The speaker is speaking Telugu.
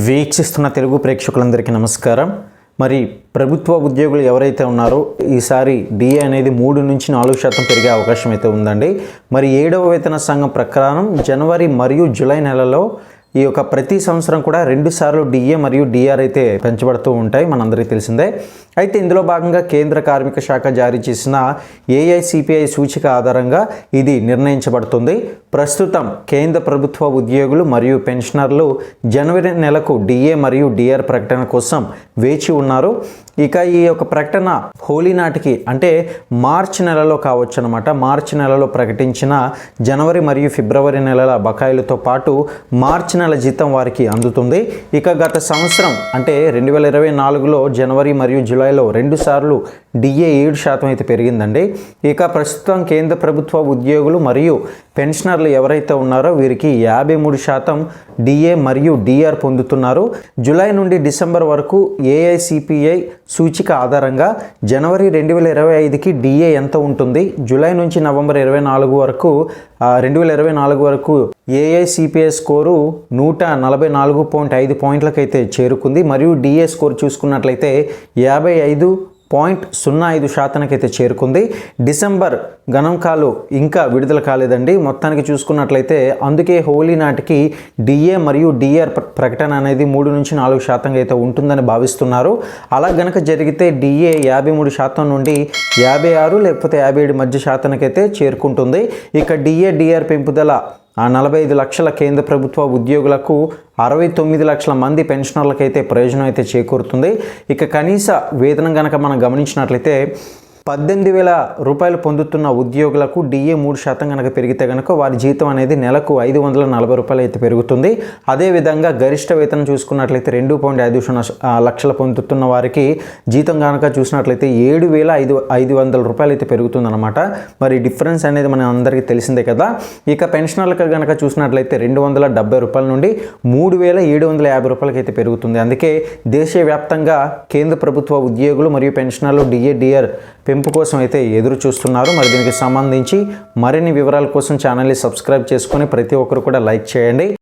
వీక్షిస్తున్న తెలుగు ప్రేక్షకులందరికీ నమస్కారం. మరి ప్రభుత్వ ఉద్యోగులు ఎవరైతే ఉన్నారో ఈసారి డిఏ అనేది మూడు నుంచి నాలుగు శాతం పెరిగే అవకాశం అయితే ఉందండి. మరి ఏడవ వేతన సంఘం ప్రకారం జనవరి మరియు జూలై నెలలో ఈ యొక్క ప్రతి సంవత్సరం కూడా రెండు సార్లు డిఏ మరియు డిఆర్ అయితే పెంచబడుతూ ఉంటాయి. మనందరికీ తెలిసిందే. అయితే ఇందులో భాగంగా కేంద్ర కార్మిక శాఖ జారీ చేసిన ఏఐసిపిఐ సూచిక ఆధారంగా ఇది నిర్ణయించబడుతుంది. ప్రస్తుతం కేంద్ర ప్రభుత్వ ఉద్యోగులు మరియు పెన్షనర్లు జనవరి నెలకు డిఏ మరియు డిఆర్ ప్రకటన కోసం వేచి ఉన్నారు. ఇక ఈ యొక్క ప్రకటన హోలీ నాటికి అంటే మార్చి నెలలో కావచ్చు అనమాట మార్చి నెలలో ప్రకటించిన జనవరి మరియు ఫిబ్రవరి నెలల బకాయిలతో పాటు మార్చి నెల జీతం వారికి అందుతుంది. ఇక గత సంవత్సరం అంటే రెండు వేల ఇరవై నాలుగులో జనవరి మరియు జూలైలో రెండుసార్లు డిఏ ఏడు శాతం అయితే పెరిగిందండి. ఇక ప్రస్తుతం కేంద్ర ప్రభుత్వ ఉద్యోగులు మరియు పెన్షనర్లు ఎవరైతే ఉన్నారో వీరికి యాభై మూడు శాతం డిఏ మరియు డిఆర్ పొందుతున్నారు. జూలై నుండి డిసెంబర్ వరకు ఏఐసిపిఐ సూచిక ఆధారంగా జనవరి రెండు వేల ఇరవై ఐదుకి డిఏ ఎంత ఉంటుంది? జూలై నుంచి నవంబర్ ఇరవై నాలుగు వరకు రెండు వేల ఇరవై నాలుగు వరకు ఏఐసిపిఐ స్కోరు నూట నలభై నాలుగు పాయింట్ ఐదు పాయింట్లకైతే చేరుకుంది. మరియు డిఏ స్కోర్ చూసుకున్నట్లయితే యాభై ఐదు పాయింట్ సున్నా ఐదు శాతానికి అయితే చేరుకుంది. డిసెంబర్ గణాంకాలు ఇంకా విడుదల కాలేదండి. మొత్తానికి చూసుకున్నట్లయితే అందుకే హోలీ నాటికి డిఏ మరియు డిఆర్ ప్రకటన అనేది మూడు నుంచి నాలుగు శాతంగా అయితే ఉంటుందని భావిస్తున్నారు. అలా గనక జరిగితే డిఏ యాభై మూడు శాతం నుండి యాభై ఆరు లేకపోతే యాభై ఏడు మధ్య శాతానికి అయితే చేరుకుంటుంది. ఇక డిఏ డిఆర్ పెంపుదల ఆ నలభై ఐదు లక్షల కేంద్ర ప్రభుత్వ ఉద్యోగులకు అరవై తొమ్మిది లక్షల మంది పెన్షనర్లకైతే ప్రయోజనం అయితే చేకూరుతుంది. ఇక కనీస వేతనం కనుక మనం గమనించినట్లయితే పద్దెనిమిది వేల రూపాయలు పొందుతున్న ఉద్యోగులకు డిఏ మూడు శాతం కనుక పెరిగితే కనుక వారి జీతం అనేది నెలకు ఐదు వందల నలభై రూపాయలు అయితే పెరుగుతుంది. అదేవిధంగా గరిష్ట వేతనం చూసుకున్నట్లయితే రెండు పాయింట్ ఐదు సున్నా లక్షలు పొందుతున్న వారికి జీతం కనుక చూసినట్లయితే ఏడు వేల ఐదు ఐదు వందల రూపాయలు అయితే పెరుగుతుందన్నమాట. మరి డిఫరెన్స్ అనేది మన అందరికీ తెలిసిందే కదా. ఇక పెన్షనర్లకు కనుక చూసినట్లయితే రెండు వందల డెబ్బై రూపాయల నుండి మూడు వేల ఏడు వందల యాభై రూపాయలకి అయితే పెరుగుతుంది. అందుకే దేశవ్యాప్తంగా కేంద్ర ప్రభుత్వ ఉద్యోగులు మరియు పెన్షనర్లు డిఏ డిఆర్ పెంపు కోసం అయితే ఎదురు చూస్తున్నారు. మరి దీనికి సంబంధించి మరిన్ని వివరాల కోసం ఛానల్ని సబ్స్క్రైబ్ చేసుకొని ప్రతి ఒక్కరు కూడా లైక్ చేయండి.